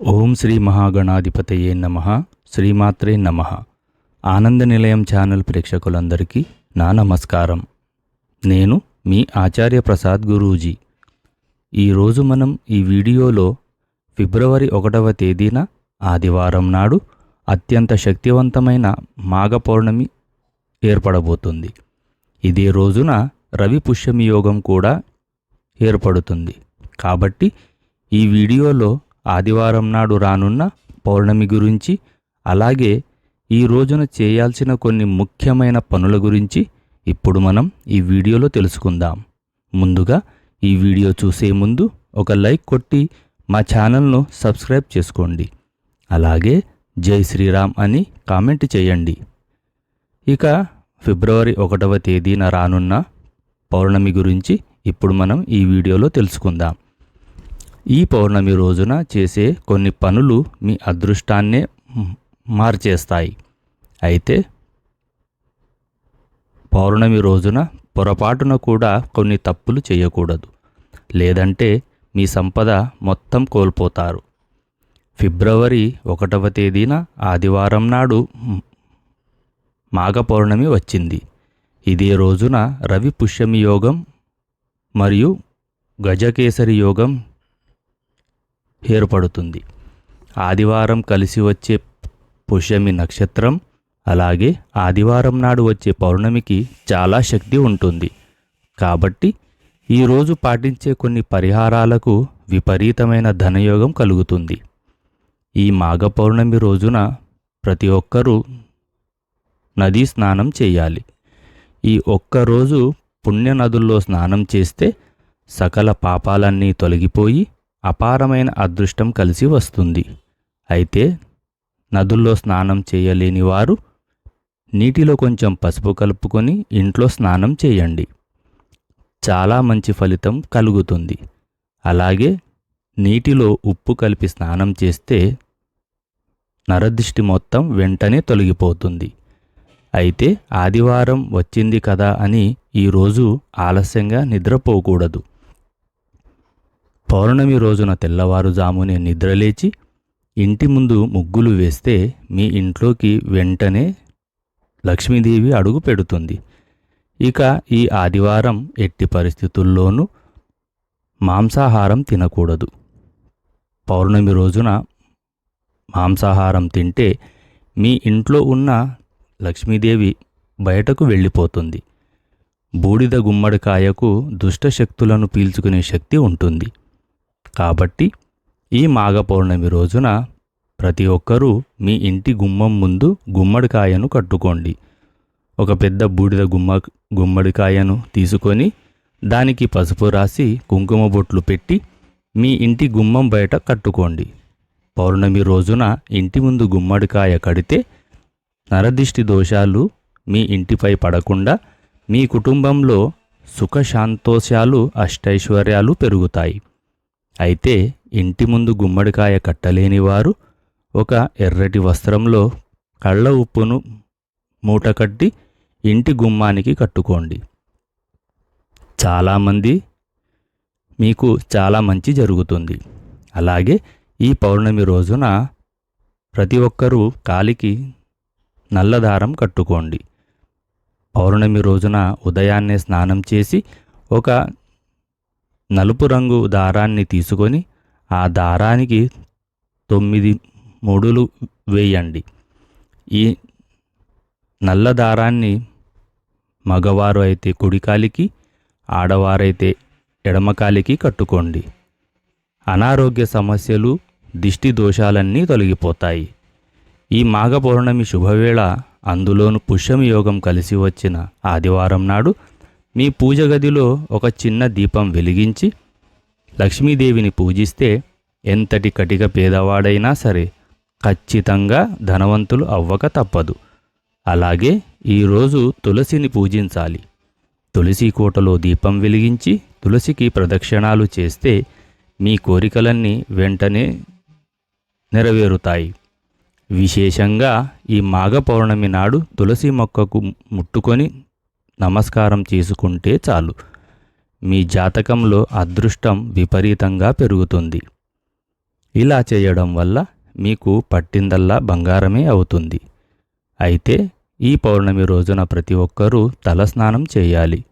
ఓం శ్రీ మహాగణాధిపతయే నమ. శ్రీమాత్రే నమ. ఆనంద నిలయం ఛానల్ ప్రేక్షకులందరికీ నా నమస్కారం. నేను మీ ఆచార్య ప్రసాద్ గురూజీ. ఈరోజు మనం ఈ వీడియోలో ఫిబ్రవరి ఒకటవ తేదీన ఆదివారం నాడు అత్యంత శక్తివంతమైన మాఘ పౌర్ణమి ఏర్పడబోతుంది. ఇదే రోజున రవి పుష్యమి యోగం కూడా ఏర్పడుతుంది. కాబట్టి ఈ వీడియోలో ఆదివారం నాడు రానున్న పౌర్ణమి గురించి అలాగే ఈ రోజున చేయాల్సిన కొన్ని ముఖ్యమైన పనుల గురించి ఇప్పుడు మనం ఈ వీడియోలో తెలుసుకుందాం. ముందుగా ఈ వీడియో చూసే ముందు ఒక లైక్ కొట్టి మా ఛానల్ను సబ్స్క్రైబ్ చేసుకోండి. అలాగే జై శ్రీరామ్ అని కామెంట్ చేయండి. ఇక ఫిబ్రవరి ఒకటవ తేదీన రానున్న పౌర్ణమి గురించి ఇప్పుడు మనం ఈ వీడియోలో తెలుసుకుందాం. ఈ పౌర్ణమి రోజున చేసే కొన్ని పనులు మీ అదృష్టాన్నే మార్చేస్తాయి. అయితే పౌర్ణమి రోజున పొరపాటున కూడా కొన్ని తప్పులు చేయకూడదు. లేదంటే మీ సంపద మొత్తం కోల్పోతారు. ఫిబ్రవరి ఒకటవ తేదీన ఆదివారం నాడు మాఘపౌర్ణమి మాఘ పౌర్ణమి వచ్చింది. ఇదే రోజున రవి పుష్యమి యోగం మరియు గజకేసరి యోగం ఏర్పడుతుంది. ఆదివారం కలిసి వచ్చే పుష్యమి నక్షత్రం అలాగే ఆదివారం నాడు వచ్చే పౌర్ణమికి చాలా శక్తి ఉంటుంది. కాబట్టి ఈరోజు పాటించే కొన్ని పరిహారాలకు విపరీతమైన ధనయోగం కలుగుతుంది. ఈ మాఘ పౌర్ణమి రోజున ప్రతి ఒక్కరూ నదీ స్నానం చేయాలి. ఈ ఒక్కరోజు పుణ్య నదుల్లో స్నానం చేస్తే సకల పాపాలన్నీ తొలగిపోయి అపారమైన అదృష్టం కలిసి వస్తుంది. అయితే నదుల్లో స్నానం చేయలేని వారు నీటిలో కొంచెం పసుపు కలుపుకొని ఇంట్లో స్నానం చేయండి. చాలా మంచి ఫలితం కలుగుతుంది. అలాగే నీటిలో ఉప్పు కలిపి స్నానం చేస్తే నరదృష్టి మొత్తం వెంటనే తొలగిపోతుంది. అయితే ఆదివారం వచ్చింది కదా అని ఈరోజు ఆలస్యంగా నిద్రపోకూడదు. పౌర్ణమి రోజున తెల్లవారుజామునే నిద్రలేచి ఇంటి ముందు ముగ్గులు వేస్తే మీ ఇంట్లోకి వెంటనే లక్ష్మీదేవి అడుగు పెడుతుంది. ఇక ఈ ఆదివారం ఎట్టి పరిస్థితుల్లోనూ మాంసాహారం తినకూడదు. పౌర్ణమి రోజున మాంసాహారం తింటే మీ ఇంట్లో ఉన్న లక్ష్మీదేవి బయటకు వెళ్ళిపోతుంది. బూడిద గుమ్మడికాయకు దుష్టశక్తులను పీల్చుకునే శక్తి ఉంటుంది. కాబట్టి ఈ మాఘ పౌర్ణమి రోజున ప్రతి ఒక్కరూ మీ ఇంటి గుమ్మం ముందు గుమ్మడికాయను కట్టుకోండి. ఒక పెద్ద బూడిద గుమ్మ గుమ్మడికాయను తీసుకొని దానికి పసుపు రాసి కుంకుమ బొట్లు పెట్టి మీ ఇంటి గుమ్మం బయట కట్టుకోండి. పౌర్ణమి రోజున ఇంటి ముందు గుమ్మడికాయ కడితే నరదిష్టి దోషాలు మీ ఇంటిపై పడకుండా మీ కుటుంబంలో సుఖశాంతోషాలు అష్టైశ్వర్యాలు పెరుగుతాయి. అయితే ఇంటి ముందు గుమ్మడికాయ కట్టలేని వారు ఒక ఎర్రటి వస్త్రంలో కళ్ళ ఉప్పును మూట కట్టి ఇంటి గుమ్మానికి కట్టుకోండి. చాలామంది మీకు చాలా మంచి జరుగుతుంది. అలాగే ఈ పౌర్ణమి రోజున ప్రతి ఒక్కరూ కాలికి నల్లదారం కట్టుకోండి. పౌర్ణమి రోజున ఉదయాన్నే స్నానం చేసి ఒక నలుపు రంగు దారాన్ని తీసుకొని ఆ దారానికి తొమ్మిది ముడులు వేయండి. ఈ నల్ల దారాన్ని మగవారు అయితే కుడికాలికి ఆడవారైతే ఎడమకాలికి కట్టుకోండి. అనారోగ్య సమస్యలు దిష్టి దోషాలన్నీ తొలగిపోతాయి. ఈ మాఘ పౌర్ణమి శుభవేళ అందులోను పుష్యమి యోగం కలిసి వచ్చిన ఆదివారం నాడు మీ పూజ గదిలో ఒక చిన్న దీపం వెలిగించి లక్ష్మీదేవిని పూజిస్తే ఎంతటి కటిక పేదవాడైనా సరే ఖచ్చితంగా ధనవంతులు అవ్వక తప్పదు. అలాగే ఈరోజు తులసిని పూజించాలి. తులసి కోటలో దీపం వెలిగించి తులసికి ప్రదక్షిణాలు చేస్తే మీ కోరికలన్నీ వెంటనే నెరవేరుతాయి. విశేషంగా ఈ మాఘ పౌర్ణమి నాడు తులసి మొక్కకు ముట్టుకొని నమస్కారం చేసుకుంటే చాలు. మీ జాతకంలో అదృష్టం విపరీతంగా పెరుగుతుంది. ఇలా చేయడం వల్ల మీకు పట్టిందల్లా బంగారమే అవుతుంది. అయితే ఈ పౌర్ణమి రోజున ప్రతి ఒక్కరూ తలస్నానం చేయాలి.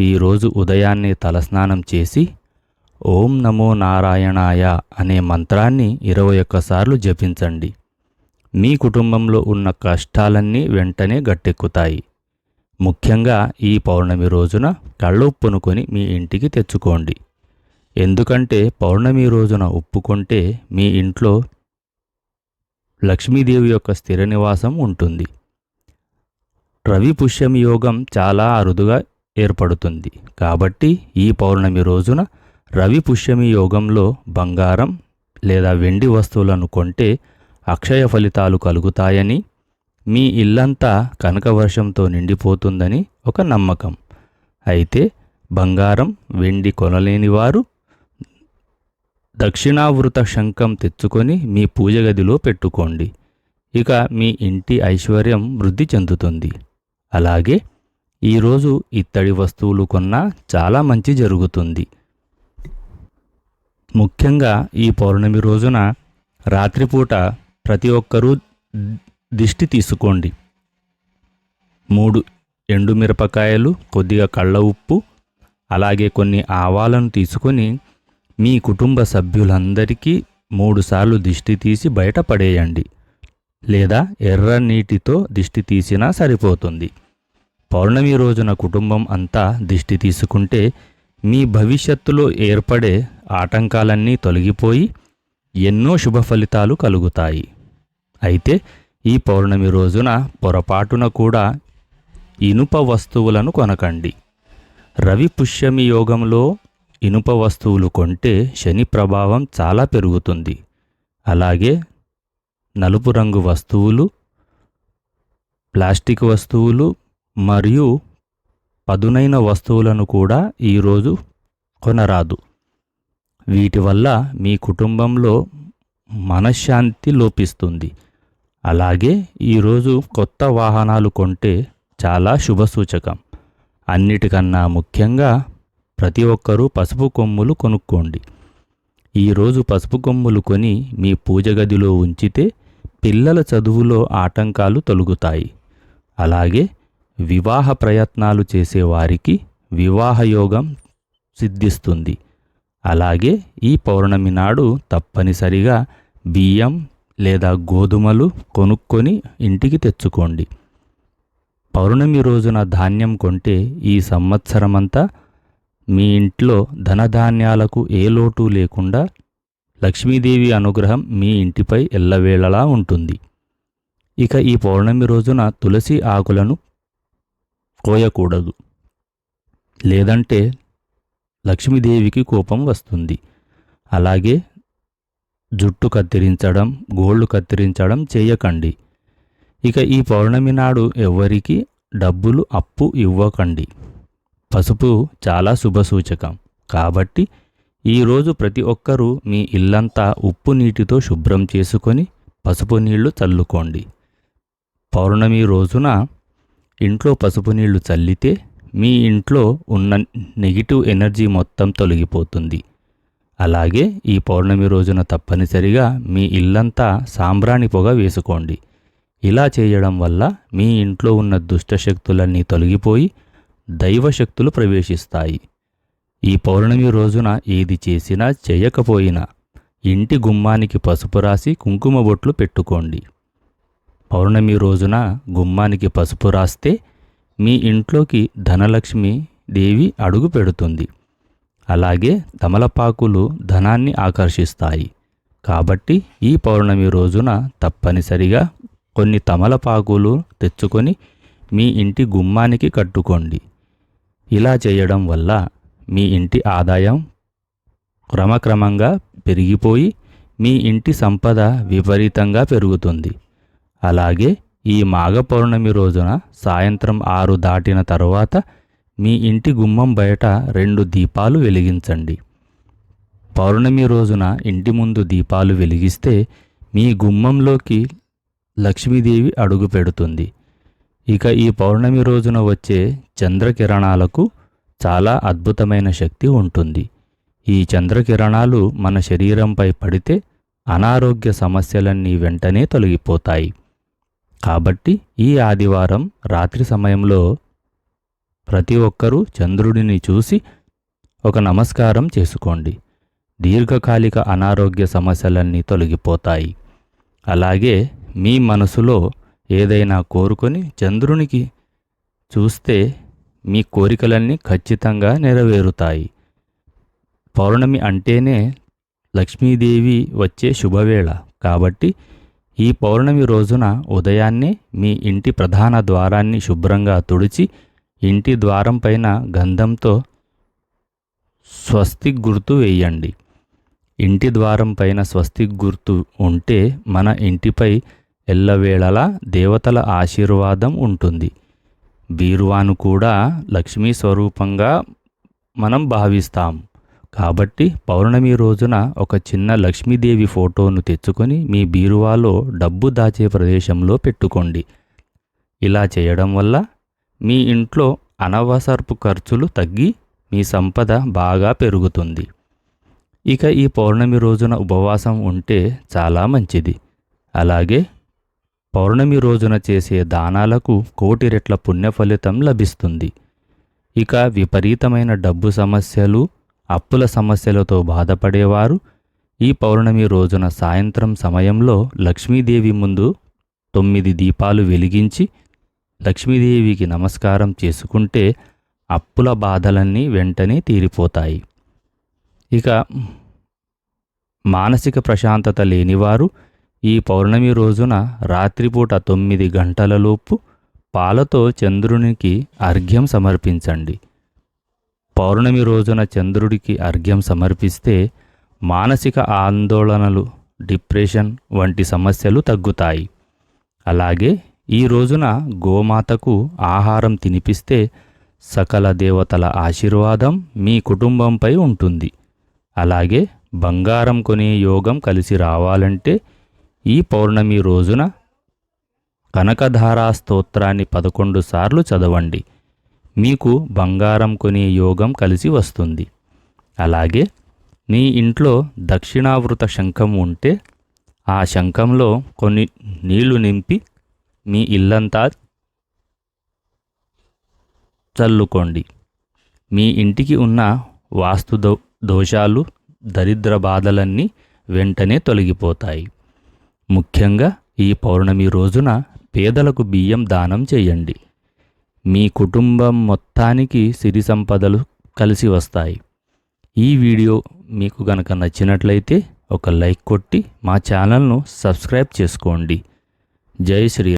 ఈరోజు ఉదయాన్నే తలస్నానం చేసి ఓం నమో నారాయణాయ అనే మంత్రాన్ని ఇరవై ఒక్కసార్లు జపించండి. మీ కుటుంబంలో ఉన్న కష్టాలన్నీ వెంటనే గట్టెక్కుతాయి. ముఖ్యంగా ఈ పౌర్ణమి రోజున కళ్ళుప్పునుకొని మీ ఇంటికి తెచ్చుకోండి. ఎందుకంటే పౌర్ణమి రోజున ఉప్పుకుంటే మీ ఇంట్లో లక్ష్మీదేవి యొక్క స్థిర నివాసం ఉంటుంది. రవి పుష్యం యోగం చాలా అరుదుగా ఏర్పడుతుంది. కాబట్టి ఈ పౌర్ణమి రోజున రవి పుష్యమి యోగంలో బంగారం లేదా వెండి వస్తువులను కొంటే అక్షయ ఫలితాలు కలుగుతాయని మీ ఇల్లంతా కనకవర్షంతో నిండిపోతుందని ఒక నమ్మకం. అయితే బంగారం వెండి కొనలేని వారు దక్షిణావృత శంఖం తెచ్చుకొని మీ పూజ గదిలో పెట్టుకోండి. ఇక మీ ఇంటి ఐశ్వర్యం వృద్ధి చెందుతుంది. అలాగే ఈరోజు ఇత్తడి వస్తువులు కొన్నా చాలా మంచి జరుగుతుంది. ముఖ్యంగా ఈ పౌర్ణమి రోజున రాత్రిపూట ప్రతి ఒక్కరూ దిష్టి తీసుకోండి. మూడు ఎండుమిరపకాయలు కొద్దిగా కళ్ళ ఉప్పు అలాగే కొన్ని ఆవాలను తీసుకొని మీ కుటుంబ సభ్యులందరికీ మూడుసార్లు దిష్టి తీసి బయటపడేయండి లేదా ఎర్ర నీటితో దిష్టి తీసినా సరిపోతుంది. పౌర్ణమి రోజున కుటుంబం అంతా దిష్టి తీసుకుంటే మీ భవిష్యత్తులో ఏర్పడే ఆటంకాలన్నీ తొలగిపోయి ఎన్నో శుభ ఫలితాలు కలుగుతాయి. అయితే ఈ పౌర్ణమి రోజున పొరపాటున కూడా ఇనుప వస్తువులను కొనకండి. రవి పుష్యమి యోగంలో ఇనుప వస్తువులు కొంటే శని ప్రభావం చాలా పెరుగుతుంది. అలాగే నలుపు రంగు వస్తువులు ప్లాస్టిక్ వస్తువులు మరియు పదునైన వస్తువులను కూడా ఈరోజు కొనరాదు. వీటి వల్ల మీ కుటుంబంలో మనశ్శాంతి లోపిస్తుంది. అలాగే ఈరోజు కొత్త వాహనాలు కొంటే చాలా శుభసూచకం. అన్నిటికన్నా ముఖ్యంగా ప్రతి ఒక్కరూ పసుపు కొమ్ములు కొనుక్కోండి. ఈరోజు పసుపు కొమ్ములు కొని మీ పూజ గదిలో ఉంచితే పిల్లల చదువులో ఆటంకాలు తొలుగుతాయి. అలాగే వివాహ ప్రయత్నాలు చేసేవారికి వివాహయోగం సిద్ధిస్తుంది. అలాగే ఈ పౌర్ణమి నాడు తప్పనిసరిగా బియ్యం లేదా గోధుమలు కొనుక్కొని ఇంటికి తెచ్చుకోండి. పౌర్ణమి రోజున ధాన్యం కొంటే ఈ సంవత్సరమంతా మీ ఇంట్లో ధనధాన్యాలకు ఏ లోటు లేకుండా లక్ష్మీదేవి అనుగ్రహం మీ ఇంటిపై ఎల్లవేళలా ఉంటుంది. ఇక ఈ పౌర్ణమి రోజున తులసి ఆకులను కోయకూడదు. లేదంటే లక్ష్మీదేవికి కోపం వస్తుంది. అలాగే జుట్టు కత్తిరించడం గోళ్ళు కత్తిరించడం చేయకండి. ఇక ఈ పౌర్ణమి నాడు ఎవరికి డబ్బులు అప్పు ఇవ్వకండి. పసుపు చాలా శుభసూచకం. కాబట్టి ఈరోజు ప్రతి ఒక్కరూ మీ ఇల్లంతా ఉప్పు నీటితో శుభ్రం చేసుకొని పసుపు నీళ్ళు చల్లుకోండి. పౌర్ణమి రోజున ఇంట్లో పసుపు నీళ్ళు చల్లితే మీ ఇంట్లో ఉన్న నెగిటివ్ ఎనర్జీ మొత్తం తొలగిపోతుంది. అలాగే ఈ పౌర్ణమి రోజున తప్పనిసరిగా మీ ఇల్లంతా సాంబ్రాణి పొగ వేసుకోండి. ఇలా చేయడం వల్ల మీ ఇంట్లో ఉన్న దుష్టశక్తులన్నీ తొలగిపోయి దైవశక్తులు ప్రవేశిస్తాయి. ఈ పౌర్ణమి రోజున ఏది చేసినా చేయకపోయినా ఇంటి గుమ్మానికి పసుపు రాసి కుంకుమ బొట్లు పెట్టుకోండి. పౌర్ణమి రోజున గుమ్మానికి పసుపు రాస్తే మీ ఇంట్లోకి ధనలక్ష్మి దేవి అడుగు పెడుతుంది. అలాగే తమలపాకులు ధనాన్ని ఆకర్షిస్తాయి. కాబట్టి ఈ పౌర్ణమి రోజున తప్పనిసరిగా కొన్ని తమలపాకులు తెచ్చుకొని మీ ఇంటి గుమ్మానికి కట్టుకోండి. ఇలా చేయడం వల్ల మీ ఇంటి ఆదాయం క్రమక్రమంగా పెరిగిపోయి మీ ఇంటి సంపద విపరీతంగా పెరుగుతుంది. అలాగే ఈ మాఘ పౌర్ణమి రోజున సాయంత్రం ఆరు దాటిన తర్వాత మీ ఇంటి గుమ్మం బయట రెండు దీపాలు వెలిగించండి. పౌర్ణమి రోజున ఇంటి ముందు దీపాలు వెలిగిస్తే మీ గుమ్మంలోకి లక్ష్మీదేవి అడుగు పెడుతుంది. ఇక ఈ పౌర్ణమి రోజున వచ్చే చంద్రకిరణాలకు చాలా అద్భుతమైన శక్తి ఉంటుంది. ఈ చంద్రకిరణాలు మన శరీరంపై పడితే అనారోగ్య సమస్యలన్నీ వెంటనే తొలగిపోతాయి. కాబట్టి ఈ ఆదివారం రాత్రి సమయంలో ప్రతి ఒక్కరూ చంద్రుడిని చూసి ఒక నమస్కారం చేసుకోండి. దీర్ఘకాలిక అనారోగ్య సమస్యలన్నీ తొలగిపోతాయి. అలాగే మీ మనసులో ఏదైనా కోరుకొని చంద్రునికి చూస్తే మీ కోరికలన్నీ ఖచ్చితంగా నెరవేరుతాయి. పౌర్ణమి అంటేనే లక్ష్మీదేవి వచ్చే శుభవేళ. కాబట్టి ఈ పౌర్ణమి రోజున ఉదయాన్నే మీ ఇంటి ప్రధాన ద్వారాన్ని శుభ్రంగా తుడిచి ఇంటి ద్వారం పైన గంధంతో స్వస్తి గుర్తు వేయండి. ఇంటి ద్వారం పైన స్వస్తి గుర్తు ఉంటే మన ఇంటిపై ఎల్లవేళలా దేవతల ఆశీర్వాదం ఉంటుంది. బీరువాను కూడా లక్ష్మీ స్వరూపంగా మనం భావిస్తాం. కాబట్టి పౌర్ణమి రోజున ఒక చిన్న లక్ష్మీదేవి ఫోటోను తెచ్చుకొని మీ బీరువాలో డబ్బు దాచే ప్రదేశంలో పెట్టుకోండి. ఇలా చేయడం వల్ల మీ ఇంట్లో అనవసరపు ఖర్చులు తగ్గి మీ సంపద బాగా పెరుగుతుంది. ఇక ఈ పౌర్ణమి రోజున ఉపవాసం ఉంటే చాలా మంచిది. అలాగే పౌర్ణమి రోజున చేసే దానాలకు కోటి రెట్ల పుణ్య ఫలితం లభిస్తుంది. ఇక విపరీతమైన డబ్బు సమస్యలు అప్పుల సమస్యలతో బాధపడేవారు ఈ పౌర్ణమి రోజున సాయంత్రం సమయంలో లక్ష్మీదేవి ముందు తొమ్మిది దీపాలు వెలిగించి లక్ష్మీదేవికి నమస్కారం చేసుకుంటే అప్పుల బాధలన్నీ వెంటనే తీరిపోతాయి. ఇక మానసిక ప్రశాంతత లేనివారు ఈ పౌర్ణమి రోజున రాత్రిపూట తొమ్మిది గంటలలోపు పాలతో చంద్రునికి అర్ఘ్యం సమర్పించండి. పౌర్ణమి రోజున చంద్రుడికి అర్ఘ్యం సమర్పిస్తే మానసిక ఆందోళనలు డిప్రెషన్ వంటి సమస్యలు తగ్గుతాయి. అలాగే ఈ రోజున గోమాతకు ఆహారం తినిపిస్తే సకల దేవతల ఆశీర్వాదం మీ కుటుంబంపై ఉంటుంది. అలాగే బంగారం కొనే యోగం కలిసి రావాలంటే ఈ పౌర్ణమి రోజున కనకధారా స్తోత్రాన్ని పదకొండు సార్లు చదవండి. మీకు బంగారం కొనే యోగం కలిసి వస్తుంది. అలాగే మీ ఇంట్లో దక్షిణావృత శంఖం ఉంటే ఆ శంఖంలో కొన్ని నీళ్ళు నింపి మీ ఇల్లంతా చల్లుకోండి. మీ ఇంటికి ఉన్న వాస్తు దో దోషాలు దరిద్ర బాధలన్నీ వెంటనే తొలగిపోతాయి. ముఖ్యంగా ఈ పౌర్ణమి రోజున పేదలకు బియ్యం దానం చేయండి. మీ కుటుంబం మొత్తానికి సిరి సంపదలు కలిసి వస్తాయి. ఈ వీడియో మీకు గనక నచ్చినట్లయితే ఒక లైక్ కొట్టి మా ఛానల్ను సబ్స్క్రైబ్ చేసుకోండి. జై శ్రీ